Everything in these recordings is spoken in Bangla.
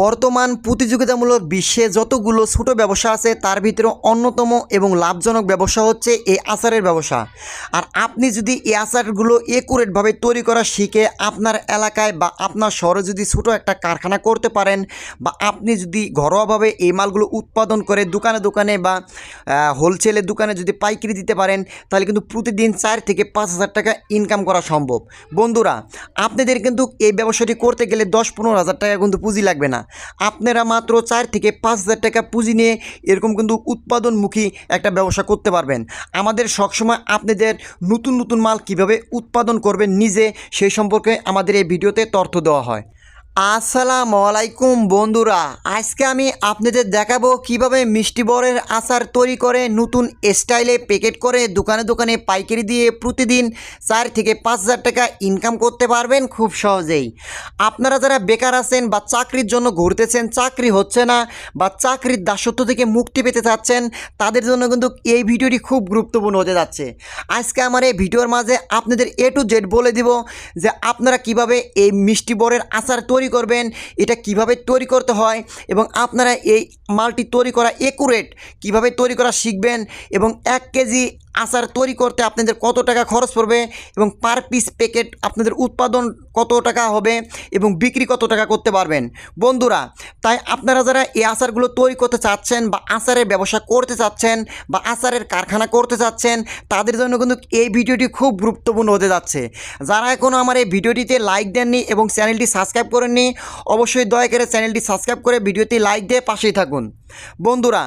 বর্তমান প্রতিযোগিতামূলক বিশ্বে যতগুলো ছোট ব্যবসা আছে, তার ভিতরে অন্যতম এবং লাভজনক ব্যবসা হচ্ছে এই আচারের ব্যবসা। আর আপনি যদি এই আচারগুলো একুরেটভাবে তৈরি করা শিখে আপনার এলাকায় বা আপনার শহরে যদি ছোট একটা কারখানা করতে পারেন বা আপনি যদি ঘরোয়াভাবে এই মালগুলো উৎপাদন করে দোকানে দোকানে বা হোলসেলের দোকানে যদি পাইকারি দিতে পারেন, তাহলে কিন্তু প্রতিদিন চার থেকে পাঁচ হাজার টাকা ইনকাম করা সম্ভব। বন্ধুরা, আপনাদের কিন্তু এই ব্যবসাটি করতে গেলে দশ পনেরো হাজার টাকা কিন্তু পুঁজি লাগবে না। আপনারা মাত্র চার থেকে পাঁচ হাজার টাকা পুঁজি নিয়ে এরকম কিন্তু উৎপাদনমুখী একটা ব্যবসা করতে পারবেন। আমাদের সবসময় আপনাদের নতুন নতুন মাল কীভাবে উৎপাদন করবেন নিজে সেই সম্পর্কে আমাদের এই ভিডিওতে তথ্য দেওয়া হয়। আসসালামু আলাইকুম বন্ধুরা। আজকে আমি আপনাদের দেখাবো কীভাবে মিষ্টি বরের আচার তৈরি করে নতুন স্টাইলে প্যাকেট করে দোকানে দোকানে পাইকারি দিয়ে প্রতিদিন চার থেকে পাঁচ হাজার টাকা ইনকাম করতে পারবেন খুব সহজেই। আপনারা যারা বেকার আছেন বা চাকরির জন্য ঘুরতেছেন, চাকরি হচ্ছে না বা চাকরির দাসত্ব থেকে মুক্তি পেতে চাচ্ছেন, তাদের জন্য কিন্তু এই ভিডিওটি খুব গুরুত্বপূর্ণ হতে যাচ্ছে। আজকে আমার এই ভিডিওর মাঝে আপনাদের এ টু জেড বলে দিব যে আপনারা কীভাবে এই মিষ্টি বরের আচার তৈরি করবেন, এটা কীভাবে তৈরি করতে হয় এবং আপনারা এই মালটি তৈরি করা একুরেট কীভাবে তৈরি করা শিখবেন এবং এক কেজি আচার তৈরি করতে আপনাদের কত টাকা খরচ পড়বে এবং পার পিস প্যাকেট আপনাদের উৎপাদন কত টাকা হবে এবং বিক্রি কত টাকা করতে পারবেন। বন্ধুরা, তাই আপনারা যারা এই আচারগুলো তৈরি করতে চাচ্ছেন বা আচারের ব্যবসা করতে চাচ্ছেন বা আচারের কারখানা করতে চাচ্ছেন, তাদের জন্য কিন্তু এই ভিডিওটি খুব গুরুত্বপূর্ণ হতে যাচ্ছে। যারা এখনও আমার এই ভিডিওটিতে লাইক দেননি এবং চ্যানেলটি সাবস্ক্রাইব করেননি, অবশ্যই দয়া করে চ্যানেলটি সাবস্ক্রাইব করে ভিডিওটি লাইক দিয়ে পাশেই থাকুন। বন্ধুরা,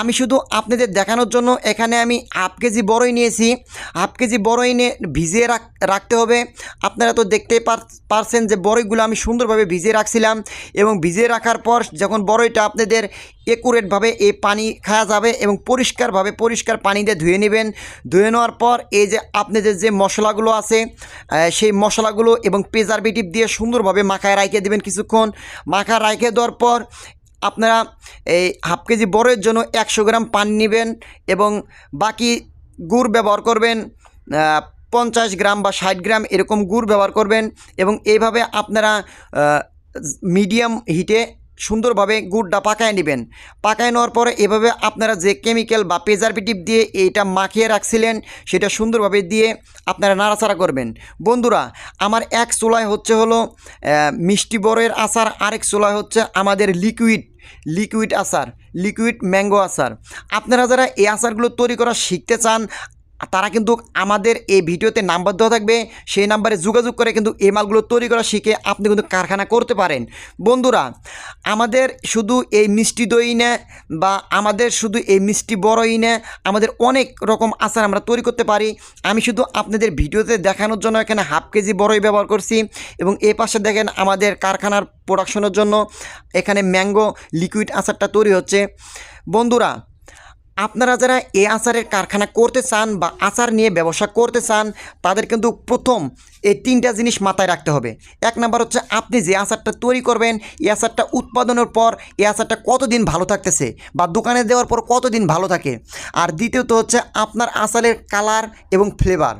আমি শুধু আপনাদের দেখানোর জন্য এখানে আমি হাফ কেজি বড়ই নিয়েছি। হাফ কেজি বড়ই নিয়ে ভিজিয়ে রাখ, রাখতে হবে। আপনারা তো দেখতেই পার- পারছেন যে বড়ইগুলো আমি সুন্দরভাবে ভিজিয়ে রাখছিলাম এবং ভিজিয়ে রাখার পর যখন বড়ইটা আপনাদের একুরেটভাবে এই পানি খাওয়া যাবে এবং পরিষ্কারভাবে পরিষ্কার পানি দিয়ে ধুয়ে নেবেন। ধুয়ে নেওয়ার পর এই যে আপনাদের যে মশলাগুলো আছে সেই মশলাগুলো এবং প্রেজারভেটিভ দিয়ে সুন্দরভাবে মাখায় রাখিয়ে দেবেন কিছুক্ষণ। মাখা রাখিয়ে দেওয়ার পর আপনারা এই হাফ কেজি বড়ের জন্য একশো গ্রাম পানি নেবেন এবং বাকি গুড় ব্যবহার করবেন পঞ্চাশ গ্রাম বা ষাট গ্রাম এরকম গুড় ব্যবহার করবেন এবং এইভাবে আপনারা মিডিয়াম হিটে সুন্দরভাবে গুড়টা পাকায় নেবেন। পাকায় নেওয়ার পরে এভাবে আপনারা যে কেমিক্যাল বা প্রেজারভেটিভ দিয়ে এইটা মাখিয়ে রাখছিলেন, সেটা সুন্দরভাবে দিয়ে আপনারা নাড়াচাড়া করবেন। বন্ধুরা, আমার এক চুলায় হচ্ছে হলো মিষ্টি বড়ের আচার, আরেক চুলায় হচ্ছে আমাদের লিকুইড লিকুইড আচার লিকুইড ম্যাঙ্গো আচার। আপনারা যারা এই আচারগুলো তৈরি করা শিখতে চান তারা কিন্তু আমাদের এই ভিডিওতে নাম্বার দেওয়া থাকবে, সেই নাম্বারে যোগাযোগ করে কিন্তু এই মালগুলো তৈরি করা শিখে আপনি কিন্তু কারখানা করতে পারেন। বন্ধুরা, আমাদের শুধু এই মিষ্টি দই না বা আমাদের শুধু এই মিষ্টি বড়ই না, আমাদের অনেক রকম আচার আমরা তৈরি করতে পারি। আমি শুধু আপনাদের ভিডিওতে দেখানোর জন্য এখানে হাফ কেজি বড়ই ব্যবহার করছি এবং এ পাশে দেখেন আমাদের কারখানার প্রোডাকশনের জন্য এখানে ম্যাঙ্গো লিকুইড আচারটা তৈরি হচ্ছে। বন্ধুরা আপনারা যারা এই আচারের কারখানা করতে চান বা আচার নিয়ে ব্যবসা করতে চান, তাদের কিন্তু প্রথম এই তিনটা জিনিস মাথায় রাখতে হবে। এক নাম্বার হচ্ছে, আপনি যে আচারটা তৈরি করবেন, এই আচারটা উৎপাদনের পর এই আচারটা কতদিন ভালো থাকতেছে বা দোকানে দেওয়ার পর কতদিন ভালো থাকে। আর দ্বিতীয়ত হচ্ছে, আপনার আচারের কালার এবং ফ্লেভার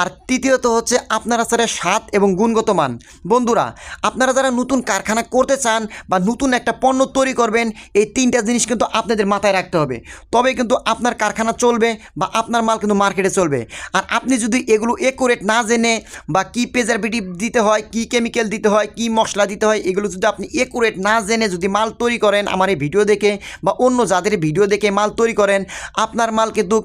আর তৃতীয়ত হচ্ছে আপনারা আচারের স্বাদ এবং গুণগত মান, বন্ধুরা, আপনারা যারা নতুন কারখানা করতে চান বা নতুন একটা পণ্য তৈরি করবেন, এই তিনটা জিনিস কিন্তু আপনাদের মাথায় রাখতে হবে। তবে কিন্তু আপনার কারখানা চলবে বা আপনার মাল কিন্তু মার্কেটে চলবে। আর আপনি যদি এগুলো একুরেট না জেনে বা কী প্রেজারভেটিভ দিতে হয়, কী কেমিক্যাল দিতে হয়, কী মশলা দিতে হয়, এগুলো যদি আপনি একুরেট না জেনে যদি মাল তৈরি করেন আমার এই ভিডিও দেখে বা অন্য যাদের ভিডিও দেখে মাল তৈরি করেন, আপনার মাল কিন্তু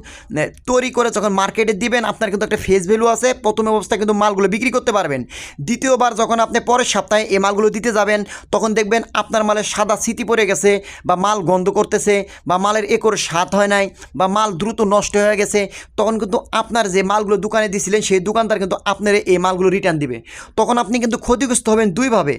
তৈরি করে যখন মার্কেটে দিবেন, আপনার কিন্তু একটা ফেস ভ্যালু আছে, প্রথম অবস্থায় কিন্তু মালগুলো বিক্রি করতে পারবেন। দ্বিতীয়বার যখন আপনি পরের সপ্তাহে এই মালগুলো দিতে যাবেন, তখন দেখবেন আপনার মালের সাদা স্মৃতি পড়ে গেছে বা মাল গন্ধ করতেছে বা মালের একর স্বাদ হয় নাই বা মাল দ্রুত নষ্ট হয়ে গেছে, তখন কিন্তু আপনার যে মালগুলো দোকানে দিয়েছিলেন সেই দোকানদার কিন্তু আপনার এই মালগুলো রিটার্ন দিবে। তখন আপনি কিন্তু ক্ষতিগ্রস্ত হবেন দুইভাবে।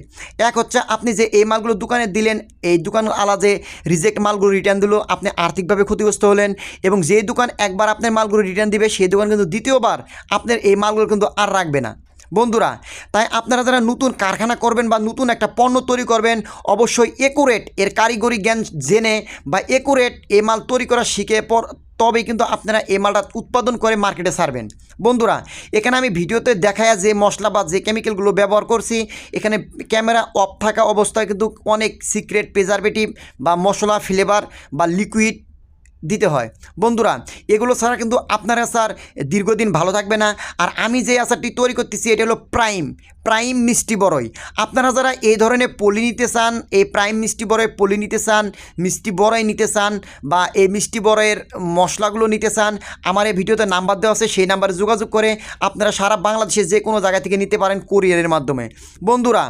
এক হচ্ছে আপনি যে এই মালগুলো দোকানে দিলেন, এই দোকান আলা যে রিজেক্ট মালগুলো রিটার্ন দিল, আপনি আর্থিকভাবে ক্ষতিগ্রস্ত হলেন এবং যে দোকান একবার আপনার মালগুলো রিটার্ন দিবে, সেই দোকান কিন্তু দ্বিতীয়বার আপনার এই মালগুলো কিন্তু আর রাখবে না। বন্ধুরা, তাই আপনারা যারা নতুন কারখানা করবেন বা নতুন একটা পণ্য তৈরি করবেন, অবশ্যই একুরেট এর কারিগরি জ্ঞান জেনে বা একুরেট এ মাল তৈরি করা শিখে পর তবেই কিন্তু আপনারা এই মালটা উৎপাদন করে মার্কেটে ছাড়বেন। বন্ধুরা, এখানে আমি ভিডিওতে দেখায় যে মশলা বা যে কেমিক্যালগুলো ব্যবহার করছি, এখানে ক্যামেরা অফ থাকা অবস্থায় কিন্তু অনেক সিক্রেট প্রিজারভেটিভ বা মশলা ফ্লেভার বা লিকুইড দিতে হয়। বন্ধুরা, এগুলো ছাড়া কিন্তু আপনারা স্যার দীর্ঘদিন ভালো থাকবে না। আর আমি যে আচারটি তৈরি করতেছি, এটা হলো প্রাইম প্রাইম মিষ্টি বড়ই আপনারা যারা এই ধরনের পলি নিতে চান, এই প্রাইম মিষ্টি বড়ই পলি নিতে চান, মিষ্টি বড়ই নিতে চান বা এই মিষ্টি বড়ের মশলাগুলো নিতে চান, আমার এই ভিডিওতে নাম্বার দেওয়া আছে, সেই নাম্বারে যোগাযোগ করে আপনারা সারা বাংলাদেশে যে কোনো জায়গা থেকে নিতে পারেন কোরিয়ারের মাধ্যমে। বন্ধুরা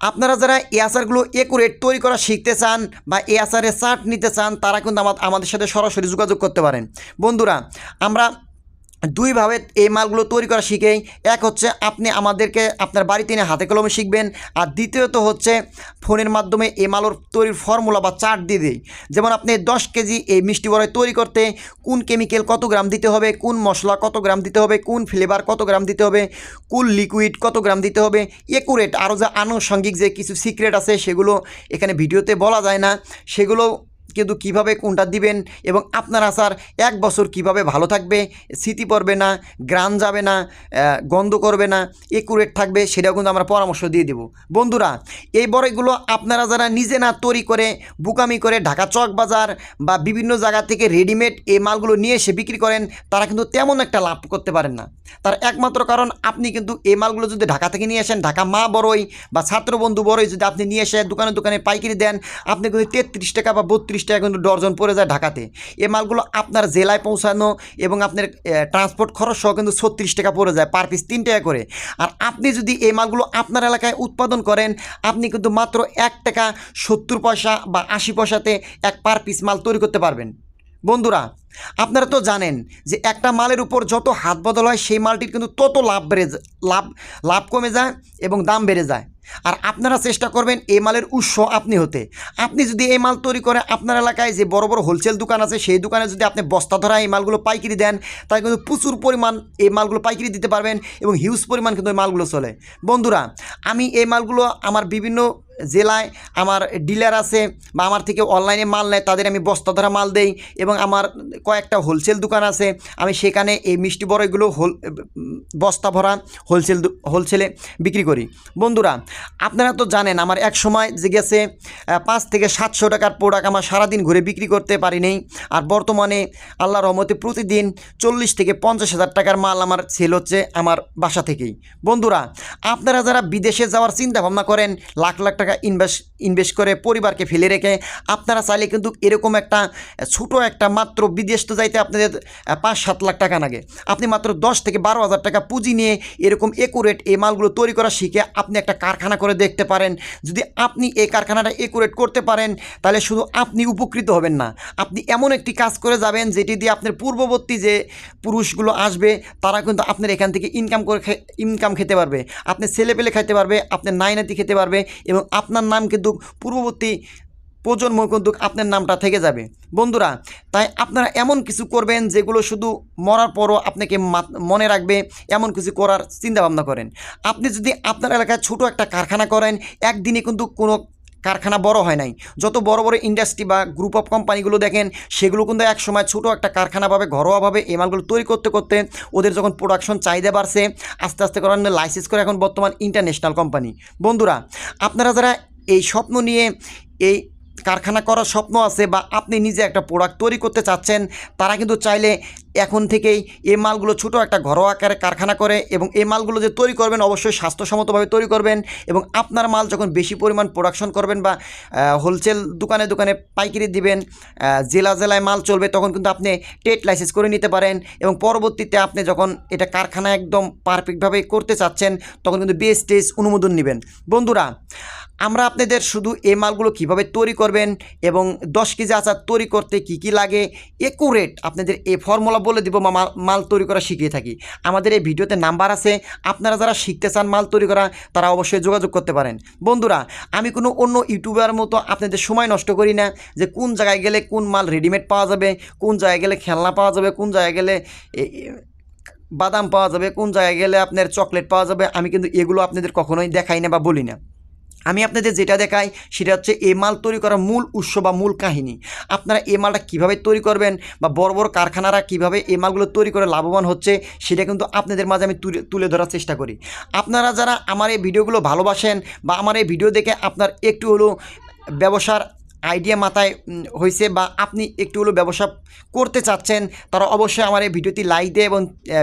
আপনারা যারা এই আচারগুলো একুরেট তৈরি করা শিখতে চান বা এই আসারে চার্ট নিতে চান, তারা কিন্তু আমাদের সাথে সরাসরি যোগাযোগ করতে পারেন। বন্ধুরা, আমরা দুইভাবে এই মালগুলো তৈরি করা শিখেই, এক হচ্ছে আপনি আমাদেরকে আপনার বাড়িতে এনে হাতে কলমে শিখবেন, আর দ্বিতীয়ত হচ্ছে ফোনের মাধ্যমে এই মালর তৈরির ফর্মুলা বা চার্ট দিয়ে দিই। যেমন আপনি দশ কেজি এই মিষ্টি বড়াই তৈরি করতে কোন কেমিক্যাল কত গ্রাম দিতে হবে, কোন মশলা কত গ্রাম দিতে হবে, কোন ফ্লেভার কত গ্রাম দিতে হবে, কোন লিকুইড কত গ্রাম দিতে হবে, একুরেট আরও যে আনুষঙ্গিক যে কিছু সিক্রেট আছে সেগুলো এখানে ভিডিওতে বলা যায় না, সেগুলো কিন্তু কীভাবে কোনটা দিবেন এবং আপনার আচার এক বছর কীভাবে ভালো থাকবে স্মৃতি পড়বে না, গ্রান যাবে না গন্ধ করবে না একুরেট থাকবে সেটাও কিন্তু আমরা পরামর্শ দিয়ে দেব। বন্ধুরা, এই বড়ইগুলো আপনারা যারা নিজে না তৈরি করে, বুকামি করে ঢাকা চক বাজার বা বিভিন্ন জায়গা থেকে রেডিমেড এই মালগুলো নিয়ে এসে বিক্রি করেন, তারা কিন্তু তেমন একটা লাভ করতে পারেন না। তার একমাত্র কারণ আপনি কিন্তু এই মালগুলো যদি ঢাকা থেকে নিয়ে আসেন, ঢাকা মা বড়ই বা ছাত্রবন্ধু বড়ই যদি আপনি নিয়ে এসে দোকানে দোকানে পাইকারি দেন, আপনি কিন্তু তেত্রিশ টাকা বা বত্রিশ টাকা কিন্তু ডর্জন পড়ে যায় ঢাকাতে। এই মালগুলো আপনার জেলায় পৌঁছানো এবং আপনার ট্রান্সপোর্ট খরচ সহ কিন্তু ছত্রিশ টাকা পড়ে যায় পার পিস তিন টাকা করে। আর আপনি যদি এই মালগুলো আপনার এলাকায় উৎপাদন করেন, আপনি কিন্তু মাত্র এক টাকা সত্তর পয়সা বা আশি পয়সাতে এক পার পিস মাল তৈরি করতে পারবেন। বন্ধুরা, আপনারা তো জানেন যে একটা মালের উপর যত হাত বদল হয়, সেই মালটির কিন্তু তত লাভ বেড়ে লাভ লাভ কমে যায় এবং দাম বেড়ে যায়। আর আপনারা চেষ্টা করবেন এই মালের উৎস আপনি হতে। আপনি যদি এই মাল তৈরি করে আপনার এলাকায় যে বড় বড় হোলসেল দোকান আছে, সেই দোকানে যদি আপনি বস্তা ধরা এই মালগুলো পাইকারি দেন, তাহলে কিন্তু প্রচুর পরিমাণ এই মালগুলো পাইকারি দিতে পারবেন এবং হিউজ পরিমাণ কিন্তু এই মালগুলো চলে। বন্ধুরা, আমি এই মালগুলো আমার বিভিন্ন জেলায় আমার ডিলার আছে বা আমার থেকে অনলাইনে মাল নেয়, তাদের আমি বস্তা ধরা মাল দেই এবং আমার কয়েকটা হোলসেল দোকান আছে, আমি সেখানে এই মিষ্টি বড়ইগুলো হোল, বস্তা ভরা হোলসেল হোলসেলে বিক্রি করি। বন্ধুরা, আপনারা তো জানেন আমার এক সময় যে গেছে পাঁচ থেকে সাতশো টাকার প্রোডাক্ট আমার সারাদিন ঘুরে বিক্রি করতে পারি নেই আর বর্তমানে আল্লাহ রহমতে প্রতিদিন চল্লিশ থেকে পঞ্চাশ হাজার টাকার মাল আমার সেল হচ্ছে আমার বাসা থেকেই। বন্ধুরা, আপনারা যারা বিদেশে যাওয়ার চিন্তা ভাবনা করেন, লাখ লাখ টাকা ইনভেস্ট ইনভেস্ট করে পরিবারকে ফেলে রেখে, আপনারা চাইলে কিন্তু এরকম একটা ছোট একটা মাত্র বিদেশ তো যাইতে আপনাদের পাঁচ সাত লাখ টাকা লাগে। আপনি মাত্র দশ থেকে বারো হাজার টাকা পুঁজি নিয়ে এরকম একুরেট এই মালগুলো তৈরি করা শিখে আপনি একটা কারখানা করে দেখতে পারেন। যদি আপনি এই কারখানাটা একুরেট করতে পারেন, তাহলে শুধু আপনি উপকৃত হবেন না। আপনি এমন একটি কাজ করে যাবেন, যেটি দিয়ে আপনার পূর্ববর্তী যে পুরুষগুলো আসবে, তারা কিন্তু আপনার এখান থেকে ইনকাম করে ইনকাম খেতে পারবে। আপনি ছেলে পেলে খেতে পারবে আপনার নাইনাতি খেতে পারবে এবং আপনার নাম কিন্তু পূর্ববর্তী প্রজন্ম কিন্তু আপনার নামটা থেকে যাবে। বন্ধুরা, তাই আপনারা এমন কিছু করবেন যেগুলো শুধু মরার পরও আপনাকে মনে রাখবে, এমন কিছু করার চিন্তাভাবনা করেন। আপনি যদি আপনার এলাকায় ছোট একটা কারখানা করেন, একদিনে কিন্তু কোনো কারখানা বড় হয় নাই। যত বড় বড় ইন্ডাস্ট্রি বা গ্রুপ অফ কোম্পানিগুলো দেখেন, সেগুলো কিন্তু একসময় ছোটো একটা কারখানাভাবে ঘরোয়াভাবে এই মালগুলো তৈরি করতে করতে ওদের যখন প্রোডাকশন চাহিদা বাড়ছে, আস্তে আস্তে করার লাইসেন্স করে এখন বর্তমান ইন্টারন্যাশনাল কোম্পানি বন্ধুরা, আপনারা যারা এই স্বপ্ন নিয়ে এই কারখানা করার স্বপ্ন আছে বা আপনি নিজে একটা প্রোডাক্ট তৈরি করতে চাচ্ছেন, তারা কিন্তু চাইলে এখন থেকেই এই মালগুলো ছোটো একটা ঘরোয়া আকারে কারখানা করে এবং এই মালগুলো যে তৈরি করবেন অবশ্যই স্বাস্থ্যসম্মতভাবে তৈরি করবেন এবং আপনার মাল যখন বেশি পরিমাণ প্রোডাকশন করবেন বা হোলসেল দোকানে দোকানে পাইকারি দিবেন জেলা জেলায় মাল চলবে তখন কিন্তু আপনি টেট লাইসেন্স করে নিতে পারেন এবং পরবর্তীতে আপনি যখন এটা কারখানা একদম পারফেক্টভাবে করতে চাচ্ছেন, তখন কিন্তু বেস্ট টেস্ট অনুমোদন নেবেন। বন্ধুরা আমরা আপনাদের শুধু এই মালগুলো কীভাবে তৈরি করবেন এবং দশ কেজি আচার তৈরি করতে কি কি লাগে একুরেট আপনাদের এই ফর্মুলা বলে দিব মাল- মাল তৈরি করা শিখিয়ে থাকি। আমাদের এই ভিডিওতে নাম্বার আছে, আপনারা যারা শিখতে চান মাল তৈরি করা, তারা অবশ্যই যোগাযোগ করতে পারেন। বন্ধুরা, আমি কোনো অন্য ইউটিউবার মতো আপনাদের সময় নষ্ট করি না যে কোন জায়গায় গেলে কোন মাল রেডিমেড পাওয়া যাবে, কোন জায়গায় গেলে খেলনা পাওয়া যাবে, কোন জায়গায় গেলে বাদাম পাওয়া যাবে, কোন জায়গায় গেলে আপনার চকলেট পাওয়া যাবে, আমি কিন্তু এগুলো আপনাদের কখনোই দেখাই না বা বলি না। আমি আপনাদের যেটা দেখাই, সেটা হচ্ছে এ মাল তৈরি করার মূল উৎস বা মূল কাহিনী। আপনারা এ মালটা কীভাবে তৈরি করবেন বা বড় বড় কারখানারা কীভাবে এ মালগুলো তৈরি করে লাভবান হচ্ছে, সেটা কিন্তু আপনাদের মাঝে আমি তুলে তুলে ধরার চেষ্টা করি। আপনারা যারা আমার এই ভিডিওগুলো ভালোবাসেন বা আমার এই ভিডিও দেখে আপনার একটু হলেও ব্যবসার আইডিয়া মাথায় হয়েছে বা আপনি একটু হলো ব্যবসা করতে চাচ্ছেন, তারা অবশ্যই আমার এই ভিডিওটি লাইক দিয়ে এবং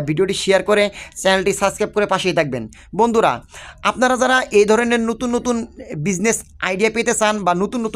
ভিডিওটি শেয়ার করে চ্যানেলটি সাবস্ক্রাইব করে পাশেই থাকবেন। বন্ধুরা, আপনারা যারা এই ধরনের নতুন নতুন বিজনেস আইডিয়া পেতে চান বা নতুন নতুন